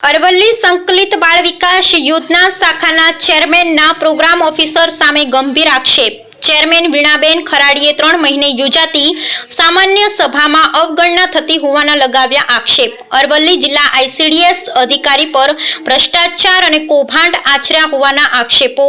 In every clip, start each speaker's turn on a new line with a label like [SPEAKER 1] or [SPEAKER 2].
[SPEAKER 1] અરવલ્લી સંકલિત બાળ વિકાસ યોજના શાખાના ચેરમેનના પ્રોગ્રામ ઓફિસર સામે ગંભીર આક્ષેપ. ચેરમેન વીણાબેન ખરાડીએ ત્રણ મહિને યોજાતી સામાન્ય સભામાં અવગણના થતી હોવાના લગાવ્યા આક્ષેપ. અરવલ્લી જિલ્લા આઈસીડીએસ અધિકારી પર ભ્રષ્ટાચાર અને કૌભાંડ આચર્યા હોવાના આક્ષેપો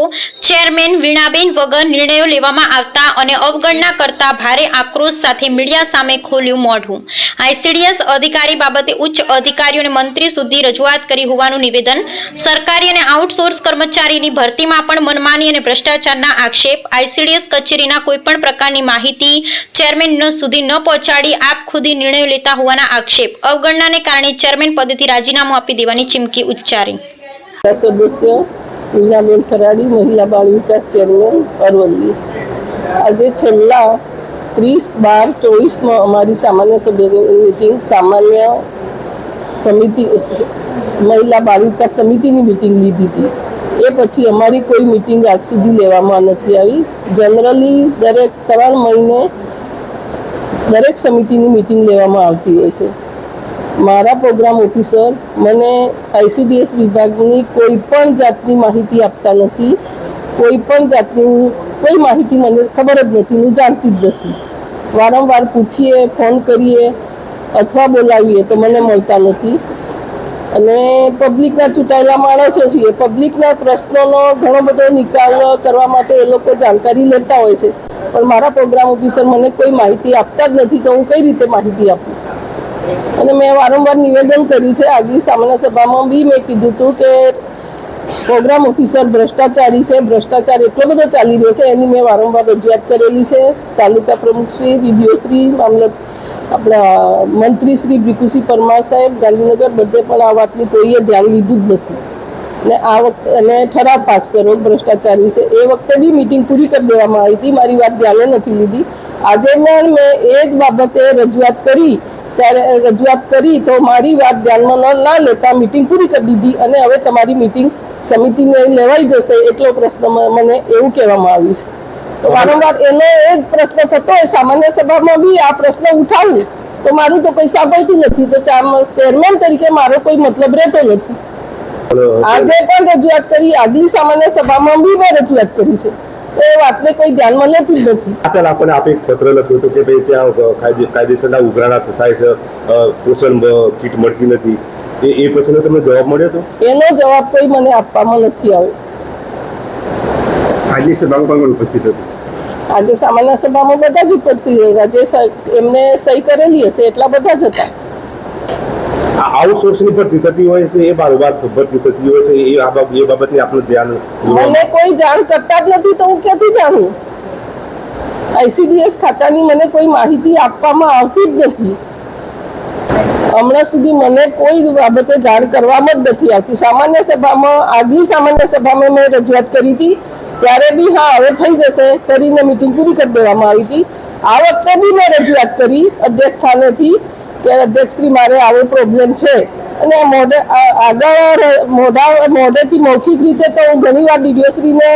[SPEAKER 1] ચેરમેન વીણાબેન વગર નિર્ણયો લેવામાં આવતા અને અવગણના કરતા ભારે આક્રોશ સાથે મીડિયા સામે ખોલ્યું મોઢું. આઈસીડીએસ અધિકારી બાબતે ઉચ્ચ અધિકારીઓ અને મંત્રી સુધી રજૂઆત કરી હોવાનું નિવેદન સરકારી અને આઉટસોર્સ કર્મચારીની ભરતીમાં પણ મનમાની અને ભ્રષ્ટાચારના આક્ષેપ. આઈસીડીએસ કચેરીના કોઈપણ પ્રકારની માહિતી ચેરમેન સુધી ન પહોંચાડી, આપ ખુદી નિર્ણયો લેતા હોવાના આક્ષેપ. અવગણનાને કારણે ચેરમેન પદેથી રાજીનામું આપી દેવાની ચીમકી ઉચ્ચારી.
[SPEAKER 2] સદસ્ય મીનાબેન ખરાડી, મહિલા બાળ વિકાસ ચેરમેન અરવલ્લી. આજે છેલ્લા ત્રીસ બાર ચોવીસમાં અમારી સામાન્ય સભ્યની મિટિંગ સામાન્ય સમિતિ, મહિલા બાળ વિકાસ સમિતિની મિટિંગ લીધી હતી. એ પછી અમારી કોઈ મિટિંગ આજ સુધી લેવામાં નથી આવી. જનરલી દરેક ત્રણ મહિને દરેક સમિતિની મિટિંગ લેવામાં આવતી હોય છે. મારા પ્રોગ્રામ ઓફિસર મને આઈસીડીએસ વિભાગની કોઈ પણ જાતની માહિતી આપતા નથી. કોઈ પણ જાતની કોઈ માહિતી મને ખબર જ નથી, હું જાણતી જ નથી. વારંવાર પૂછીએ, ફોન કરીએ અથવા બોલાવીએ તો મને મળતા નથી. અને પબ્લિકના ચૂંટાયેલા માણસો છીએ પબ્લિકના પ્રશ્નોનો ઘણો બધો નિકાલ કરવા માટે એ લોકો જાણકારી લેતા હોય છે. પણ મારા પ્રોગ્રામ ઓફિસર મને કોઈ માહિતી આપતા જ નથી, તો હું કઈ રીતે માહિતી આપું? અને મેં વારંવાર નિવેદન કર્યું છે, આગલી સામાન્ય સભામાં બી મેં કીધું હતું કે પ્રોગ્રામ ઓફિસર ભ્રષ્ટાચારી છે, ભ્રષ્ટાચાર એટલો બધો ચાલી રહ્યો છે, એની મેં વારંવાર રજૂઆત કરેલી છે. તાલુકા પ્રમુખશ્રી વીડીઓશ્રી મામલત આપણા મંત્રી શ્રી ભીખુસિંહ પરમાર સાહેબ ગાંધીનગર બધે પણ આ વાતની કોઈએ ધ્યાન લીધું જ નથી. ને આ વખતે અને ઠરાવ પાસ કર્યો ભ્રષ્ટાચાર વિશે. એ વખતે બી મિટિંગ પૂરી કરી દેવામાં આવી હતી. મારી વાત ધ્યાને નથી લીધી. આજે પણ મેં એ જ બાબતે રજૂઆત કરી. ત્યારે રજૂઆત કરી તો મારી વાત ધ્યાનમાં ન લેતા મિટિંગ પૂરી કરી દીધી અને હવે તમારી મિટિંગ સમિતિને લેવાઈ જશે એટલો પ્રશ્ન મને એવું કહેવામાં આવ્યું છે. તો વારંવાર એનો એ જ પ્રશ્ન થતો હોય સામાન્ય સભામાં બી આ પ્રશ્ન ઉઠાવું. તો મારું તો કોઈ સાંભળતું નથી. તો ચેરમેન તરીકે મારો કોઈ મતલબ રહેતો નથી. આજે પણ રજૂઆત કરી આગલી સામાન્ય સભામાં બી મેં રજૂઆત કરી છે. તો એ વાતને કોઈ ધ્યાનમાં લેતું જ નથી.
[SPEAKER 3] આપણે આપણને આપે એક પત્ર લખ્યું હતું કે ભાઈ ત્યાં કાયદે કાયદેસરના ઉઘરાણા થાય છે પોષણ કીટ મળતી નથી. એ એ પ્રશ્નનો તમને જવાબ મળ્યો હતો?
[SPEAKER 2] એનો જવાબ કોઈ મને આપવામાં નથી આવ્યો.
[SPEAKER 3] આજની સભામાં પણ ઉપસ્થિત હતું?
[SPEAKER 2] આજે સામાન્ય સભામાં બધા જ ઉપસ્થિત હતા જે એમને સહી કરેલી હશે એટલા બધા જ હતા.
[SPEAKER 3] આઉટસોર્સની ભરતી થતી હોય છે એ બારોબાર ભરતી થતી હોય છે એ આ બાબ- એ બાબતની આપણું ધ્યાન
[SPEAKER 2] મને કોઈ જાણ કરતા જ નથી તો હું ક્યાંથી જાણું? આઈસીડીએસ ખાતાની મને કોઈ માહિતી આપવામાં આવતી જ નથી. હમણાં સુધી મને કોઈ બાબતે જાણ કરવામાં જ નથી આવતી. સામાન્ય સભામાં આજની સામાન્ય સભામાં મેં રજૂઆત કરી હતી ત્યારે બી હા, હવે થઈ જશે. કરીને મિટિંગ પૂરી કરી દેવામાં આવી હતી. આ વખતે બી મેં રજૂઆત કરી અધ્યક્ષ સ્થાનેથી કે અધ્યક્ષશ્રી મારે આવો પ્રોબ્લેમ છે. અને મોઢે આગળ મોઢા, મોઢેથી મૌખિક રીતે તો હું ઘણીવાર ડીડીઓશ્રીને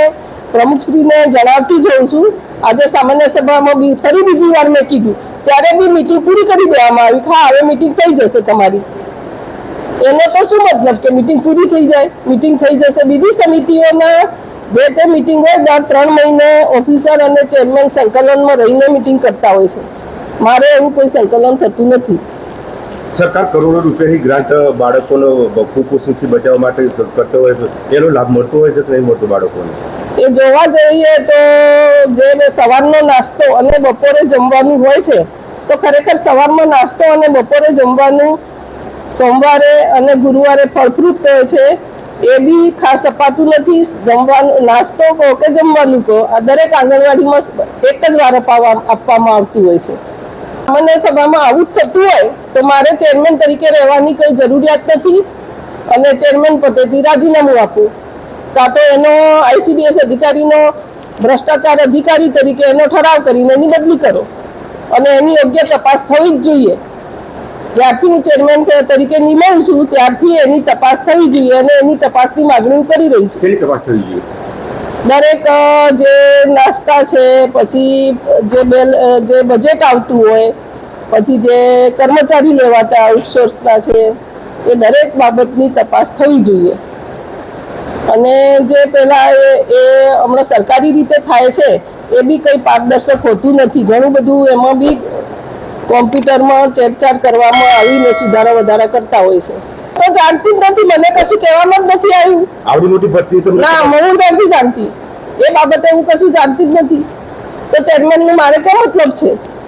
[SPEAKER 2] પ્રમુખશ્રીને જણાવતી જોઉં છું. આજે સામાન્ય સભામાં બી ફરી બીજી વાર મેં કીધું. ત્યારે બી મિટિંગ પૂરી કરી દેવામાં આવી. હા, હવે મિટિંગ થઈ જશે તમારી. એનો તો શું મતલબ કે મિટિંગ પૂરી થઈ જાય? મિટિંગ થઈ જશે બીજી સમિતિઓના જે તે મિટિંગ હોય દર ત્રણ મહિને ઓફિસર અને ચેરમેન સંકલનમાં રહીને મિટિંગ કરતા હોય છે. મારે એવું કોઈ સંકલન થતું નથી.
[SPEAKER 3] સરકાર કરોડો રૂપિયાની ગ્રાન્ટ બાળકોનો કુપોષણથી બચાવવા માટે કરતો હોય છે એનો લાભ મળતો હોય છે કે નહીં મળતો બાળકોને?
[SPEAKER 2] એ જોવા જઈએ તો જે સવારનો નાસ્તો અને બપોરે જમવાનું હોય છે તો ખરેખર સવારમાં નાસ્તો અને બપોરે જમવાનું સોમવારે અને ગુરુવારે ફળ ફ્રૂટ હોય છે એ બી ખાસ અપાતું નથી. જમવાનું, નાસ્તો કહો કે જમવાનું કહો, આ દરેક આંગણવાડીમાં એક જ વાર અપાવવા આપવામાં આવતું હોય છે. સામાન્ય સભામાં આવું થતું હોય તો મારે ચેરમેન તરીકે રહેવાની કોઈ જરૂરિયાત નથી અને ચેરમેન પદેથી રાજીનામું આપવું કાં તો એનો આઈસીડીએસ અધિકારીનો, ભ્રષ્ટાચાર અધિકારી તરીકે એનો ઠરાવ કરીને એની બદલી કરો. અને એની યોગ્ય તપાસ થવી જ જોઈએ. જ્યારથી હું ચેરમેન તરીકે નિમાવું છું ત્યારથી એની તપાસ થવી જોઈએ અને એની તપાસની માગણી હું કરી રહી છું.
[SPEAKER 3] કેવી તપાસ થવી જોઈએ?
[SPEAKER 2] દરેક જે નાસ્તા છે પછી જે બેલ જે બજેટ આવતું હોય પછી જે કર્મચારી લેવાતા આઉટસોર્સના છે એ દરેક બાબતની તપાસ થવી જોઈએ. અને જે પેલા એ એ હમણાં સરકારી રીતે થાય છે એ બી કંઈ પારદર્શક હોતું નથી. ઘણું બધું એમાં બી કોમ્પ્યુટરમાં ચેરચાર કરવામાં આવીને સુધારા વધારા કરતા હોય છે. તો જાણતી જ નથી મને કશું કહેવામાં જ નથી આવ્યું.
[SPEAKER 3] આવડી મોટી ભરતી તમને
[SPEAKER 2] ના હું નથી જાણતી. એ બાબતે હું કશું જાણતી જ નથી. તો ચેરમેનનું મારે કેવો મતલબ છે?